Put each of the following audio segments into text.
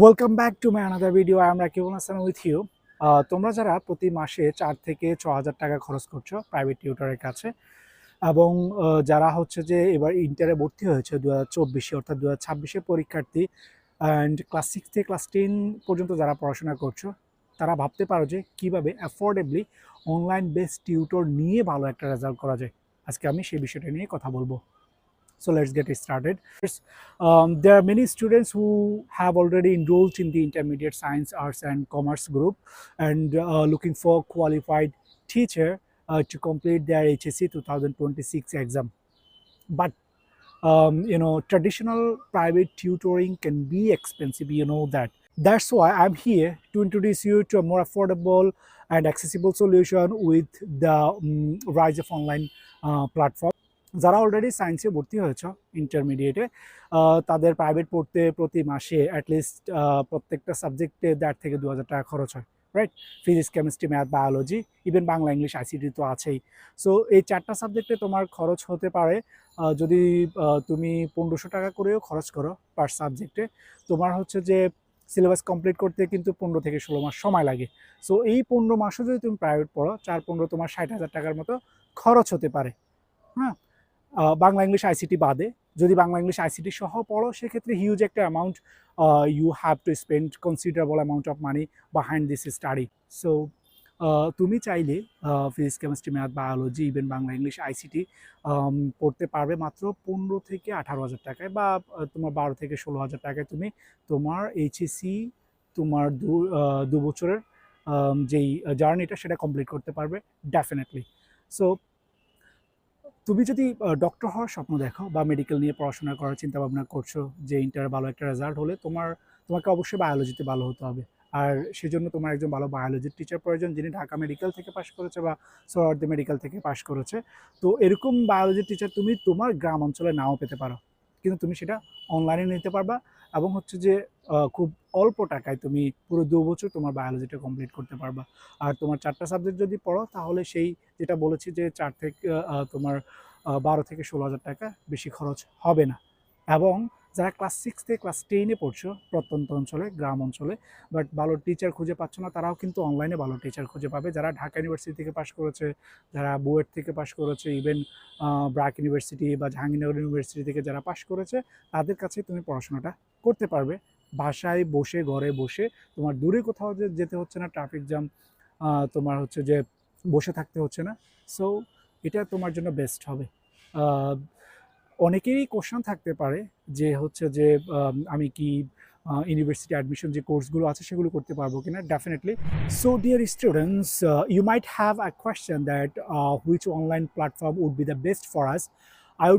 Welcome back to my another video I am Rakibul Hasan with you তোমরা যারা প্রতি মাসে চার থেকে ছ হাজার টাকা খরচ করছ প্রাইভেট টিউটরের কাছে, এবং যারা হচ্ছে যে এবার ইন্টারে ভর্তি হয়েছে দু হাজার চব্বিশে, অর্থাৎ দু হাজার ছাব্বিশে পরীক্ষার্থী অ্যান্ড ক্লাস সিক্স থেকে ক্লাস টেন পর্যন্ত যারা পড়াশোনা করছ, তারা ভাবতে পারো যে কীভাবে অ্যাফোর্ডেবলি অনলাইন বেসড টিউটর নিয়ে ভালো একটা রেজাল্ট করা যায়। আজকে আমি সেই বিষয়টা নিয়ে কথা বলব। So let's get it started. Um, there are many students who have already enrolled in the intermediate science, arts, and commerce group and uh, looking for qualified teacher uh, to complete their HSC 2026 exam. But um, you know, traditional private tutoring can be expensive. You know that. That's why I'm here to introduce you to a more affordable and accessible solution with the um, rise of online uh, platform. যারা already সায়েন্সে ভর্তি হয়েছে ইন্টারমিডিয়েটে তাদের private পড়তে প্রতি মাসে at least প্রত্যেকটা সাবজেক্টে দেড় থেকে দু হাজার টাকা খরচ হয় right physics chemistry math biology even Bangla English ICT তো আছেই। সো এই চারটা সাবজেক্টে তোমার খরচ হতে পারে যদি তুমি পনেরোশো টাকা করেও খরচ করো পার সাবজেক্টে তোমার হচ্ছে যে সিলেবাস কমপ্লিট করতে কিন্তু পনেরো থেকে ষোলো মাস সময় লাগে। সো এই পনেরো মাসও যদি তুমি প্রাইভেট পড়ো, চার পনেরো তোমার ষাট হাজার টাকার মতো খরচ হতে পারে হ্যাঁ? বাংলা ইংলিশ আইসিটি বাদে। যদি বাংলা ইংলিশ আইসিটি সহ পড়ো সেক্ষেত্রে হিউজ একটা amount you have to spend considerable amount of money behind this study so তুমি চাইলে physics chemistry math biology even Bangla English ICT পড়তে পারবে মাত্র পনেরো থেকে আঠারো হাজার টাকায় বা তোমার বারো থেকে ষোলো হাজার টাকায় তুমি তোমার এইচএসসি তোমার দু আহ, দু বছরের যেই জার্নিটা সেটা কমপ্লিট করতে পারবে ডেফিনেটলি সো তুমি যদি ডক্টর হওয়ার স্বপ্ন দেখো বা মেডিকেল নিয়ে পড়াশোনা করার চিন্তা ভাবনা করছ যে ইন্টার ভালো একটা রেজাল্ট হলে তোমার, তোমাকে অবশ্যই বায়োলজিতে ভালো হতে হবে। আর সেজন্য তোমার একজন ভালো বায়োলজির টিচার প্রয়োজন যিনি ঢাকা মেডিকেল থেকে পাশ করেছে বা সোহরার্দি মেডিকেল থেকে পাশ করেছে। তো এরকম বায়োলজির টিচার তুমি তোমার গ্রাম অঞ্চলে নাও পেতে পারো। কিন্তু তুমি সেটা অনলাইনে নিতে পারবা। এবং হচ্ছে যে খুব অল্প টাকায় তুমি পুরো দু বছর তোমার বায়োলজিটা কমপ্লিট করতে পারবা। আর তোমার চারটা সাবজেক্ট যদি পড়ো, তাহলে সেই যেটা বলেছি যে, চার থেকে তোমার বারো থেকে ষোলো হাজার টাকা বেশি খরচ হবে না। এবং যারা ক্লাস সিক্স থেকে ক্লাস টেনে পড়ছো, প্রত্যন্ত অঞ্চলে, গ্রাম অঞ্চলে বাট ভালো টিচার খুঁজে পাচ্ছ না, তারাও কিন্তু অনলাইনে ভালো টিচার খুঁজে পাবে। যারা ঢাকা ইউনিভার্সিটি থেকে পাশ করেছে, যারা বুয়েট থেকে পাশ করেছে ইভেন ব্রাক ইউনিভার্সিটি বা জাহাঙ্গীরনগর ইউনিভার্সিটি থেকে যারা পাশ করেছে, তাদের কাছে তুমি পড়াশোনাটা করতে পারবে। বাসায় বসে, ঘরে বসে, তোমার দূরে কোথাও যেতে হচ্ছে না ট্রাফিক জ্যাম তোমার হচ্ছে যে বসে থাকতে হচ্ছে না। সো এটা তোমার জন্য বেস্ট হবে। অনেকেরই কোশ্চেন থাকতে পারে যে হচ্ছে যে আমি কি ইউনিভার্সিটি অ্যাডমিশন যে কোর্সগুলো আছে সেগুলো করতে পারব কিনা? Definitely so dear students you might have a question that which online platform would be the best for us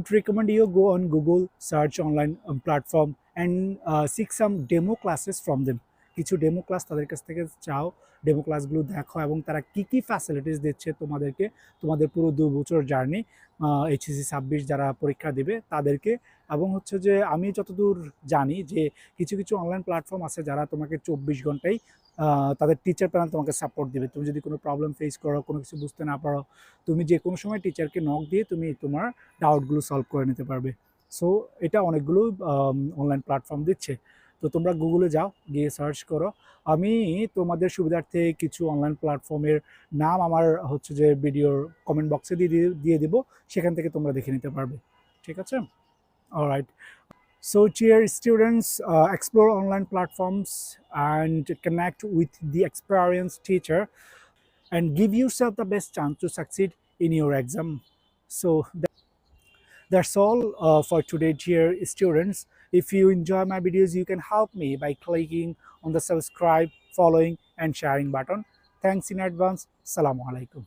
recommend you go on Google, search online um, platform, and uh, seek some demo classes from them. কিছু demo class তাদের কাছ থেকে চাও demo ক্লাসগুলো দেখো এবং তারা কি কি ফ্যাসিলিটিস দিচ্ছে তোমাদেরকে, তোমাদের পুরো দু বছর জার্নি এইচএসসি ছাব্বিশ যারা পরীক্ষা দেবে তাদেরকে এবং হচ্ছে যে আমি যতদূর জানি যে কিছু কিছু অনলাইন প্ল্যাটফর্ম আছে যারা তোমাকে চব্বিশ ঘন্টাই তাদের টিচার প্যানেল তোমাকে সাপোর্ট দিবে। তুমি যদি কোনো প্রবলেম ফেস করো, কোনো কিছু বুঝতে না পারো, তুমি যে কোনো সময় টিচারকে নক দিয়ে তুমি তোমার ডাউটগুলো সলভ করে নিতে পারবে। সো এটা অনেকগুলো অনলাইন প্ল্যাটফর্ম দিচ্ছে। তো তোমরা গুগলে যাও, গিয়ে সার্চ করো। আমি তোমাদের সুবিধার্থে কিছু অনলাইন প্ল্যাটফর্মের নাম আমার হচ্ছে যে ভিডিওর কমেন্ট বক্সে দিয়ে দিয়ে দেবো। সেখান থেকে তোমরা দেখে নিতে পারবে। ঠিক আছে? All right so dear students explore online platforms and connect with the experience teacher and give you self the best chance to succeed in your exam so that's all for today dear students If you enjoy my videos, you can help me by clicking on the subscribe, following, and sharing button. Thanks in advance. Assalamu alaikum.